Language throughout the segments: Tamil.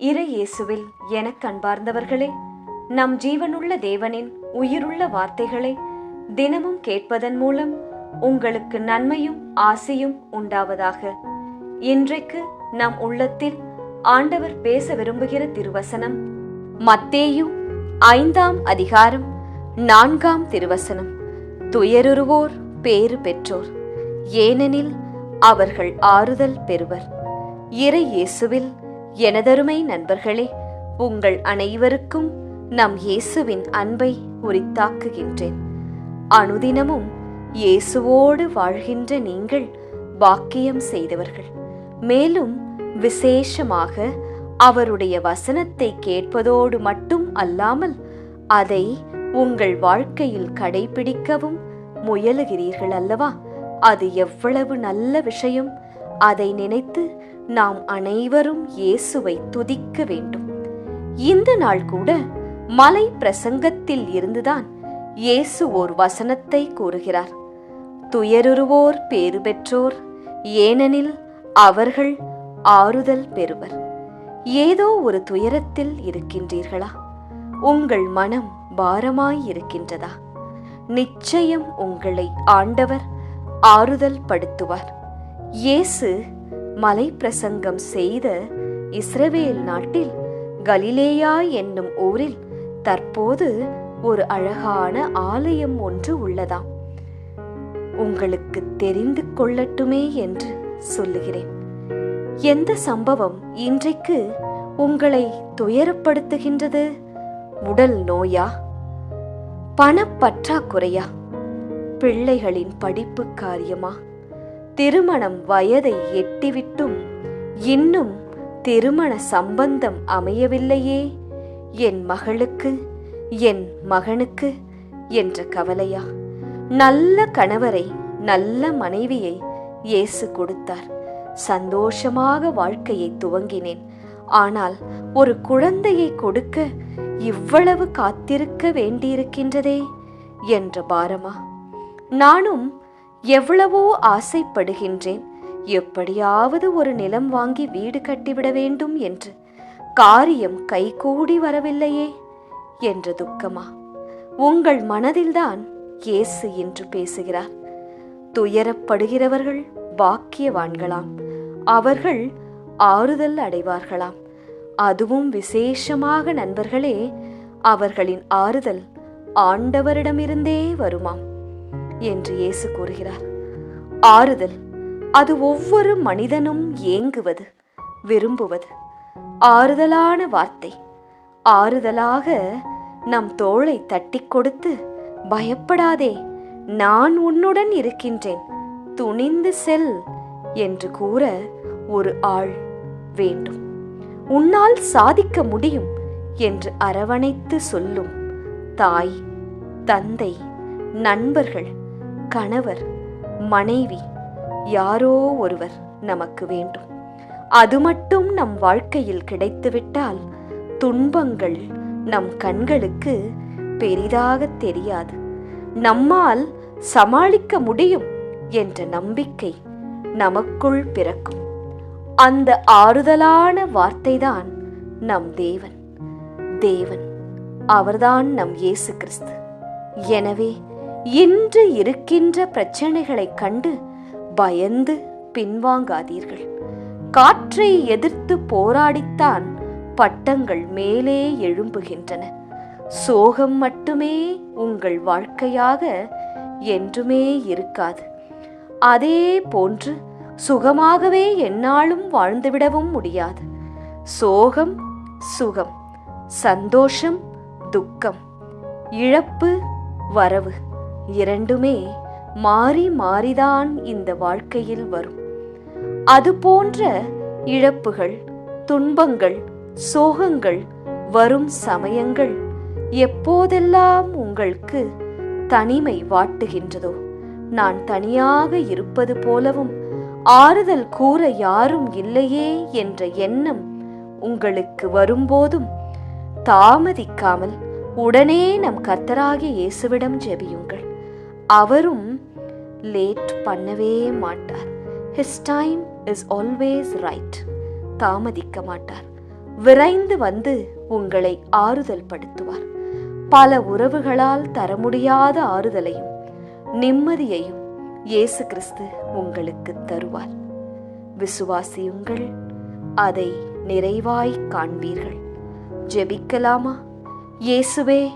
இறை இயேசுவில் எனக் கண்பார்ந்தவர்களே நம் ஜீவனுள்ள தேவனின் உயிருள்ள வார்த்தைகளை தினமும் கேட்பதன் மூலம் உங்களுக்கு நன்மையும் ஆசையும் உண்டாவதாக. இன்றைக்கு நம் உள்ளத்தில் ஆண்டவர் பேச விரும்புகிற திருவசனம் மத்தேயு ஐந்தாம் அதிகாரம் நான்காம் திருவசனம். துயருருவோர் பேறு பெற்றோர் ஏனெனில் அவர்கள் ஆறுதல் பெறுவர். இறை இயேசுவில் எனதருமை நண்பர்களே உங்கள் அனைவருக்கும் நம் இயேசுவின் அன்பை உரித்தாக்குகின்றேன். அனுதினமும் இயேசுவோடு வாழ்கின்ற நீங்கள் பாக்கியம் செய்தவர்கள். மேலும் விசேஷமாக அவருடைய வசனத்தை கேட்பதோடு மட்டும் அல்லாமல் அதை உங்கள் வாழ்க்கையில் கடைபிடிக்கவும் முயலுகிறீர்கள் அல்லவா அது எவ்வளவு நல்ல விஷயம். அதை நினைத்து நாம் அனைவரும் இயேசுவை துதிக்க வேண்டும். இந்த நாள் கூட மலை பிரசங்கத்தில் இருந்துதான் இயேசு ஓர் வசனத்தை கூறுகிறார். துயருருவோர் பேறு பெற்றோர் ஏனெனில் அவர்கள் ஆறுதல் பெறுவர். ஏதோ ஒரு துயரத்தில் இருக்கின்றீர்களா? உங்கள் மனம் பாரமாய் இருக்கின்றதா? நிச்சயம் உங்களை ஆண்டவர் ஆறுதல் படுத்துவார். இயேசு மலை பிரசங்கம் செய்த இஸ்ரவேல் நாட்டில் கலிலேயா என்னும் ஊரில் தற்போது ஒரு அழகான ஆலயம் ஒன்று உள்ளதாம். உங்களுக்கு தெரிந்து கொள்ளட்டுமே என்று சொல்லுகிறேன். எந்த சம்பவம் இன்றைக்கு உங்களை துயரப்படுத்துகின்றது? உடல் நோயா? பணப்பற்றாக்குறையா பிள்ளைகளின் படிப்பு காரியமா? திருமணம் வயதை எட்டிவிட்டும். இன்னும் திருமண சம்பந்தம் அமையவில்லையே. என் மகளுக்கு என் மகனுக்கு என்ற கவலையா? நல்ல கணவரை நல்ல மனைவியை இயேசு கொடுத்தார். சந்தோஷமாக வாழ்க்கையை துவங்கினேன். ஆனால் ஒரு குழந்தையை கொடுக்க இவ்வளவு காத்திருக்க வேண்டியிருக்கின்றதே? என்ற பாரமா? நானும் எவ்வளவோ ஆசைப்படுகின்றேன். எப்படியாவது ஒரு நிலம் வாங்கி வீடு கட்டிவிட வேண்டும் என்று. காரியம் கைகூடி வரவில்லையே என்ற துக்கமா? உங்கள் மனதில்தான் இயேசு என்று பேசுகிறார். துயரப்படுகிறவர்கள் பாக்கியவான்களாம். அவர்கள் ஆறுதல் அடைவார்களாம். அதுவும் விசேஷமாக நண்பர்களே அவர்களின் ஆறுதல் ஆண்டவரிடமிருந்தே வருமாம். என்று இயேசு கூறுகிறார். ஆறுதல் அது ஒவ்வொரு மனிதனும் ஏங்குவது விரும்புவது. ஆறுதலான வார்த்தை. ஆறுதலாக நம் தோளை தட்டி கொடுத்து பயப்படாதே நான் உன்னுடன் இருக்கின்றேன். துணிந்து செல் என்று கூற ஒரு ஆள் வேண்டும். உன்னால் சாதிக்க முடியும் என்று அரவணைத்து சொல்லும் தாய் தந்தை நண்பர்கள் கணவர் மனைவி யாரோ ஒருவர் நமக்கு வேண்டும். அது மட்டும் நம் வாழ்க்கையில் கிடைத்துவிட்டால் துன்பங்கள் நம் கண்களுக்கு பெரிதாக தெரியாது. நம்மால் சமாளிக்க முடியும் என்ற நம்பிக்கை நமக்குள் பிறக்கும். அந்த ஆறுதலான வார்த்தைதான் நம் தேவன். தேவன் அவர்தான் நம் இயேசு கிறிஸ்து. எனவே இன்று இருக்கின்ற பிரச்சனைகளைக் கண்டு பயந்து பின்வாங்காதீர்கள். காற்றை எதிர்த்து போராடித்தான் பட்டங்கள் மேலே எழும்புகின்றன. சோகம் மட்டுமே உங்கள் வாழ்க்கையாக என்றுமே இருக்காது. அதே போன்று சுகமாகவே என்னாலும் வாழ்ந்துவிடவும் முடியாது. சோகம் சுகம் சந்தோஷம் துக்கம் இழப்பு வரவு. இரண்டுமே மாறி மாறிதான் இந்த வாழ்க்கையில் வரும். அது போன்ற இழப்புகள் துன்பங்கள் சோகங்கள் வரும் சமயங்கள் எப்போதெல்லாம் உங்களுக்கு தனிமை வாட்டுகின்றதோ நான் தனியாக இருப்பது போலவும் ஆறுதல் கூற யாரும் இல்லையே என்ற எண்ணம் உங்களுக்கு வரும்போதும் தாமதிக்காமல் உடனே நம் கர்த்தராகிய இயேசுவிடம் ஜெபியுங்கள். அவரும் லேட் பண்ணவே மாட்டார். His time is always right தாமதிக்க மாட்டார். விரைந்து வந்து உங்களை ஆறுதல் படுத்துவார் பல உறவுகளால் தர முடியாத ஆறுதலையும் நிம்மதியையும் இயேசு கிறிஸ்து உங்களுக்கு தருவார். விசுவாசியுங்கள் அதை நிறைவாய் காண்பீர்கள். ஜெபிக்கலாமா? இயேசுவே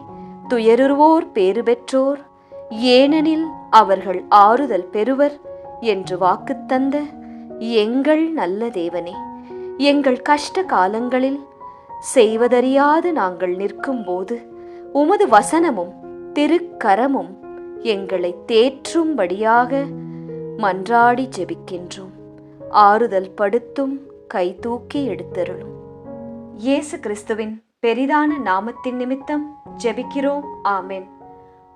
துயருவோர் பேறு பெற்றோர் ஏனெனில் அவர்கள் ஆறுதல் பெறுவர் என்று வாக்கு தந்த எங்கள் நல்ல தேவனே எங்கள் கஷ்ட காலங்களில் செய்வதறியாது நாங்கள் நிற்கும்போது உமது வசனமும் திருக்கரமும் எங்களை தேற்றும்படியாக மன்றாடி ஜெபிக்கின்றோம். ஆறுதல் படுத்தும் கை தூக்கி எடுத்தருளும். இயேசு கிறிஸ்துவின் பெரிதான நாமத்தின் நிமித்தம் ஜெபிக்கிறோம். ஆமென்.